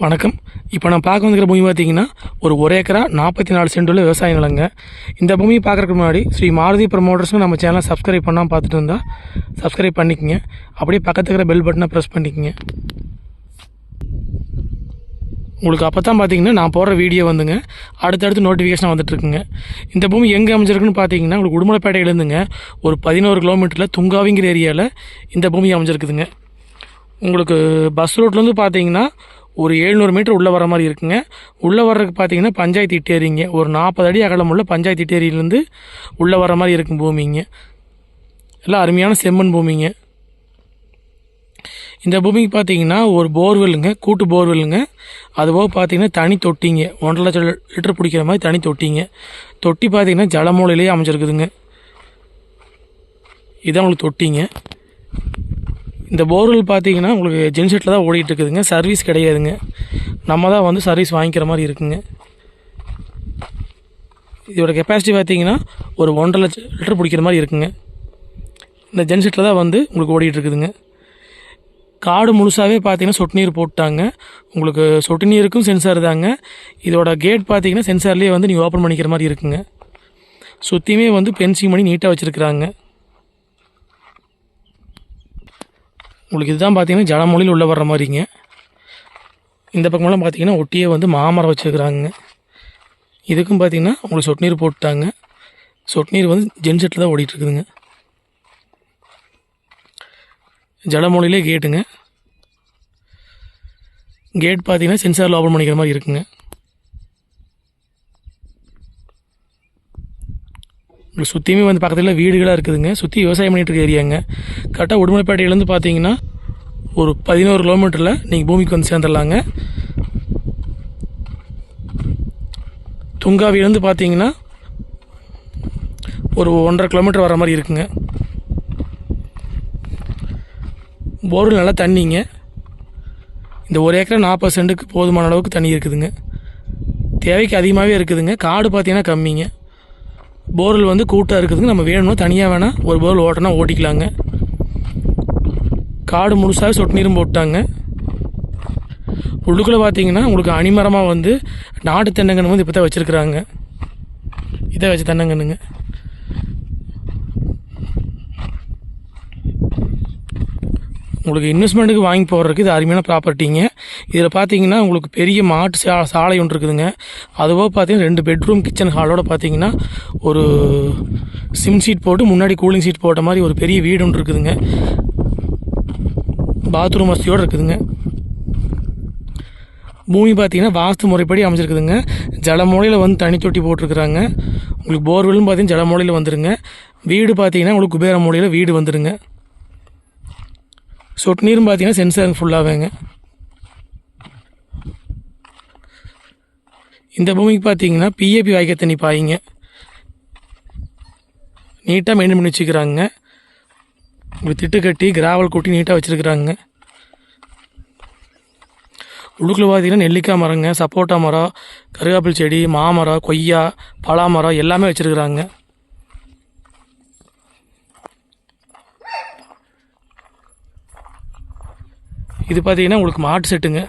வணக்கம். இப்போ நான் பார்க்க வந்துக்கிற பூமி பார்த்தீங்கன்னா ஒரு ஒரு ஏக்கரா நாற்பத்தி நாலு சென்ட் உள்ள விவசாய நிலங்க. இந்த பூமியை பார்க்குறதுக்கு முன்னாடி ஸ்ரீ மாருதி ப்ரமோட்டர்ஸ்னு நம்ம சேனலை சப்ஸ்கிரைப் பண்ணாமல் பார்த்துட்டு இருந்தால் சப்ஸ்கிரைப் பண்ணிக்கங்க. அப்படியே பக்கத்துல இருக்கிற பெல் பட்டனை ப்ரெஸ் பண்ணிக்கோங்க. உங்களுக்கு அப்போ தான் பார்த்தீங்கன்னா நான் போடுற வீடியோ வந்துங்க. அடுத்தடுத்து நோட்டிஃபிகேஷன் வந்துட்டுருக்குங்க இந்த பூமி எங்கே அமைஞ்சிருக்குன்னு பார்த்தீங்கன்னா உங்களுக்கு உடுமலைப்பேட்டையிலேருந்துங்க ஒரு பதினோரு கிலோமீட்டரில் துங்காவிங்கிற ஏரியாவில் இந்த பூமி அமைஞ்சிருக்குதுங்க. உங்களுக்கு பஸ் ரோட்லேருந்து பார்த்தீங்கன்னா ஒரு எழுநூறு மீட்டர் உள்ளே வர மாதிரி இருக்குங்க. உள்ளே வர்றதுக்கு பார்த்தீங்கன்னா பஞ்சாயத்து இட்டேரிங்க ஒரு நாற்பது அடி அகலம் உள்ள பஞ்சாயத்து இட்டேரியிலேருந்து உள்ளே வர மாதிரி இருக்கும் பூமிங்க. எல்லாம் அருமையான செம்மண் பூமிங்க. இந்த பூமிக்கு பார்த்தீங்கன்னா ஒரு போர்வெல்லுங்க கூட்டு போர்வெல்லுங்க. அதுபோக பார்த்தீங்கன்னா தனி தொட்டிங்க. ஒன்றரை லட்சம் லிட்டர் பிடிக்கிற மாதிரி தனி தொட்டிங்க. தொட்டி பார்த்தீங்கன்னா ஜலமூலையிலேயே அமைஞ்சிருக்குதுங்க. இதான் உங்களுக்கு தொட்டிங்க. இந்த போர்வெல் பார்த்தீங்கன்னா உங்களுக்கு ஜென்செட்டில் தான் ஓடிட்டுருக்குதுங்க சர்வீஸ் கிடையாதுங்க. நம்ம தான் வந்து சர்வீஸ் வாங்கிக்கிற மாதிரி இருக்குங்க. இதோட கெப்பாசிட்டி பார்த்தீங்கன்னா ஒரு ஒன்றரை லட்சம் லிட்டர் பிடிக்கிற மாதிரி இருக்குங்க. இந்த ஜென்செட்டில் தான் வந்து உங்களுக்கு ஓடிட்டுருக்குதுங்க காடு முழுசாகவே பார்த்தீங்கன்னா சொட்டு நீர் போட்டாங்க. உங்களுக்கு சொட்டு நீருக்கும் சென்சார் தாங்க. இதோட கேட் பார்த்தீங்கன்னா சென்சார்லேயே வந்து நீங்கள் ஓப்பன் பண்ணிக்கிற மாதிரி இருக்குங்க. சுற்றியுமே வந்து பென்சிங் பண்ணி நீட்டாக வச்சுருக்குறாங்க. உங்களுக்கு இதுதான் பார்த்தீங்கன்னா ஜனமொழியில் உள்ளே வர்ற மாதிரிங்க. இந்த பக்கமெல்லாம் பார்த்தீங்கன்னா ஒட்டியே வந்து மாமரம் வச்சுருக்குறாங்க இதுக்கும் பார்த்தீங்கன்னா உங்களுக்கு சொட்டு நீர் போட்டுட்டாங்க சொட்டு நீர் வந்து ஜென்செட்டில் தான் ஓடிட்டுருக்குதுங்க. இருக்குதுங்க கேட்டுங்க. கேட் பார்த்தீங்கன்னா சென்சாரில் ஓப்பன் பண்ணிக்கிற மாதிரி இருக்குங்க. உங்களுக்கு சுற்றியுமே வந்து பக்கத்தில் வீடுகளாக இருக்குதுங்க. சுற்றி விவசாயம் பண்ணிட்டு இருக்க ஏரியாங்க. கரெக்டாக உடுமலைப்பேட்டையிலேருந்து பார்த்தீங்கன்னா ஒரு பதினோரு கிலோமீட்டரில் நீங்கள் பூமிக்கு வந்து சேர்ந்துடலாங்க. துங்காவிலேருந்து பார்த்தீங்கன்னா ஒரு ஒன்றரை கிலோமீட்டர் வர மாதிரி இருக்குங்க. போரில் நல்லா தண்ணிங்க. இந்த ஒரு ஏக்கரை நாற்பது சென்ட்டுக்கு போதுமான அளவுக்கு தண்ணி இருக்குதுங்க. தேவைக்கு அதிகமாகவே இருக்குதுங்க. காடு பார்த்தீங்கன்னா கம்மிங்க. போர்வெல் வந்து கூட்டாக இருக்குதுங்க நம்ம வேணும்னா தனியாக வேணால் ஒரு போர்வெல் ஓட்டினா ஓட்டிக்கலாங்க. காடு முழுசாக சொட்டு நீரும் போட்டாங்க. உள்ளுக்குள்ளே பார்த்தீங்கன்னா உங்களுக்கு அணிமரமாக வந்து நாட்டு தென்னங்கன்று வந்து இப்போ தான் வச்சுருக்குறாங்க. இதை வச்சு தென்னங்கன்னுங்க. உங்களுக்கு இன்வெஸ்ட்மெண்ட்டுக்கு வாங்கி போடுறதுக்கு இது அருமையான ப்ராப்பர்ட்டிங்க இதில் பார்த்தீங்கன்னா உங்களுக்கு பெரிய மாட்டு சா சாலை ஒன்று இருக்குதுங்க. அதுவோ பார்த்தீங்கன்னா ரெண்டு பெட்ரூம் கிச்சன் ஹாலோட பார்த்தீங்கன்னா ஒரு சிம் சீட் போட்டு முன்னாடி கூலிங் சீட் போட்ட மாதிரி ஒரு பெரிய வீடு ஒன்று இருக்குதுங்க. பாத்ரூம் வசதியோடு இருக்குதுங்க. பூமி பார்த்தீங்கன்னா வாஸ்து முறைப்படி அமைஞ்சிருக்குதுங்க. ஜலமூலையில் வந்து தனி தொட்டி போட்டிருக்குறாங்க. உங்களுக்கு போர்வெல்லும் பார்த்தீங்கன்னா ஜலமூலையில் வந்துருங்க. வீடு பார்த்தீங்கன்னா உங்களுக்கு குபேர மூலையில் வீடு வந்துருங்க. சொட்டு நீரும் பார்த்தீங்கன்னா சென்சார் ஃபுல்லாகவேங்க இந்த பூமிக்கு பார்த்தீங்கன்னா பிஏபி வாய்க்க தண்ணி பாயிங்க. நீட்டாக மெயின்டைன் பண்ணி வச்சுக்கிறாங்க. இப்படி திட்டு கட்டி கிராவல் கொட்டி நீட்டாக வச்சுருக்குறாங்க. உள்ளுக்குள்ள பார்த்தீங்கன்னா நெல்லிக்காய் மரங்க சப்போட்டா மரம் கருவேப்பில் செடி மாமரம் கொய்யா பலாமரம் எல்லாமே வச்சுருக்குறாங்க. இது பார்த்தீங்கன்னா உங்களுக்கு மாட்டு செட்டுங்க.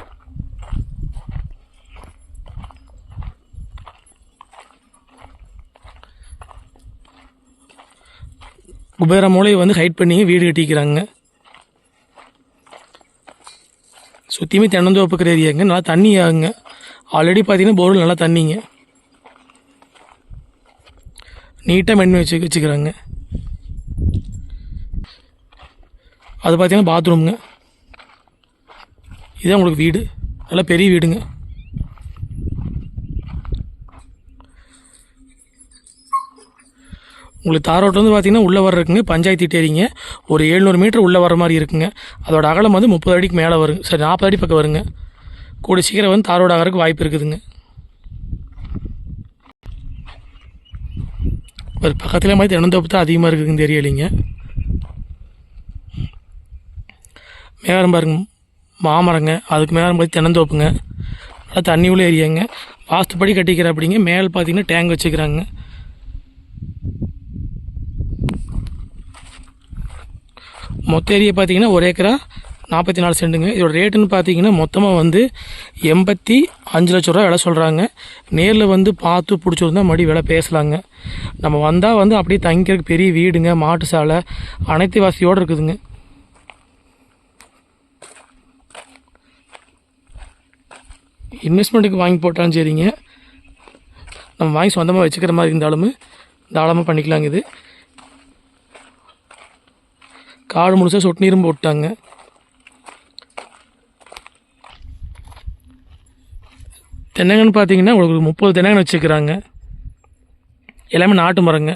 குபேர மூலையை வந்து ஹைட் பண்ணி வீடு கட்டிக்கிறாங்க. சுற்றியுமே தென்னந்தோப்புக்கிற ஏரியாங்க நல்லா தண்ணி ஆகுங்க ஆல்ரெடி பார்த்தீங்கன்னா போரில் நல்லா தண்ணிங்க. நீட்டாக மென்மை வச்சு வச்சுக்கிறாங்க. அது பார்த்தீங்கன்னா பாத்ரூம்ங்க இதுதான் உங்களுக்கு வீடு. நல்லா பெரிய வீடுங்க. உங்களுக்கு தாரோட்டில் வந்து பார்த்தீங்கன்னா உள்ளே வர்றதுக்குங்க பஞ்சாயத்து டேரிங்க ஒரு எழுநூறு மீட்டர் உள்ளே வர மாதிரி இருக்குங்க. அதோட அகலம் வந்து முப்பது அடிக்கு மேலே வருங்க. சரி நாற்பது அடி பக்கம் வருங்க. கூட சீக்கிரம் வந்து தாரோட ஆகிறதுக்கு வாய்ப்பு இருக்குதுங்க. ஒரு பக்கத்தில் மாதிரி தினந்தோப்பு தான் அதிகமாக இருக்குதுங்க தெரியலைங்க. மேகம் பாருங்க. மாமரங்க. அதுக்கு மேலே போய் தென்னந்தோப்புங்க. நல்லா தண்ணி உள்ள ஏரியாங்க. வாஸ்துப்படி கட்டிக்கிற அப்படிங்க மேலே பார்த்தீங்கன்னா டேங்க் வச்சுக்கிறாங்க. மொத்த ஏரியா பார்த்தீங்கன்னா ஒரு ஏக்கரா நாற்பத்தி நாலு சென்ட்டுங்க. இதோட ரேட்டுன்னு பார்த்தீங்கன்னா மொத்தமாக வந்து எண்பத்தி அஞ்சு லட்ச ரூபா விலை சொல்கிறாங்க நேரில் வந்து பார்த்து பிடிச்சிருந்தா மறுபடியும் விலை பேசலாங்க. நம்ம வந்தால் வந்து அப்படியே தங்கிக்கிறதுக்கு பெரிய வீடுங்க மாட்டு சாலை அனைத்து வசதியோடு இருக்குதுங்க. இன்வெஸ்ட்மெண்ட்டுக்கு வாங்கி போட்டாலும் சரிங்க. நம்ம வாங்கி சொந்தமாக வச்சுக்கிற மாதிரி இருந்தாலும் தாராளமாக பண்ணிக்கலாங்க இது. காடு முழுசாக சொட்டு நீரும் போட்டாங்க. தென்னங்கன்னு பார்த்தீங்கன்னா உங்களுக்கு முப்பது தென்னங்கன்னு வச்சுக்கிறாங்க. எல்லாமே நாட்டு மரங்க.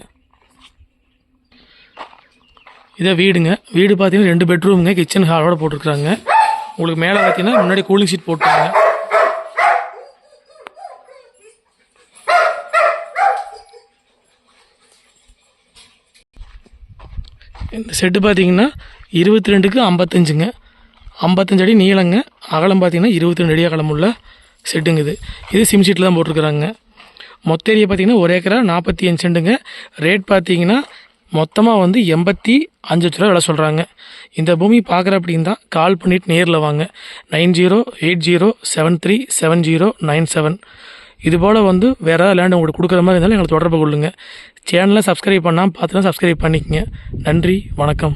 இதை வீடுங்க. வீடு பார்த்தீங்கன்னா ரெண்டு பெட்ரூமுங்க கிச்சன் ஹாலோட போட்டிருக்குறாங்க. உங்களுக்கு மேலே பார்த்தீங்கன்னா முன்னாடி கூலிங் ஷீட் போட்டுருக்காங்க. இந்த செட்டு பார்த்தீங்கன்னா இருபத்தி ரெண்டுக்கு ஐம்பத்தஞ்சுங்க. ஐம்பத்தஞ்சு அடி நீளங்க. அகலம் பார்த்தீங்கன்னா இருபத்தி ரெண்டு அடி அகலம் உள்ள செட்டுங்க இது. இது சிம் சீட்டில் தான் போட்டிருக்கிறாங்க. மொத்த ஏரியா பார்த்தீங்கன்னா ஒரு ஏக்கரா நாற்பத்தி அஞ்சு செண்டுங்க ரேட் பார்த்தீங்கன்னா மொத்தமாக வந்து எண்பத்தி அஞ்சு லட்ச ரூபா விலை சொல்கிறாங்க இந்த பூமி பார்க்குற அப்படின்னு தான் கால் பண்ணிவிட்டு நேரில் வாங்க. Nine zero eight zero seven three seven zero nine seven. இதுபோல் வந்து வேறு ஏதாவது லேண்ட் உங்களுக்கு கொடுக்குற மாதிரி இருந்தாலும் எங்களை தொடர்பு கொள்ளுங்கள் சேனலை சப்ஸ்கிரைப் பண்ணால் பார்த்துனா சப்ஸ்கிரைப் பண்ணிக்கங்க. நன்றி வணக்கம்.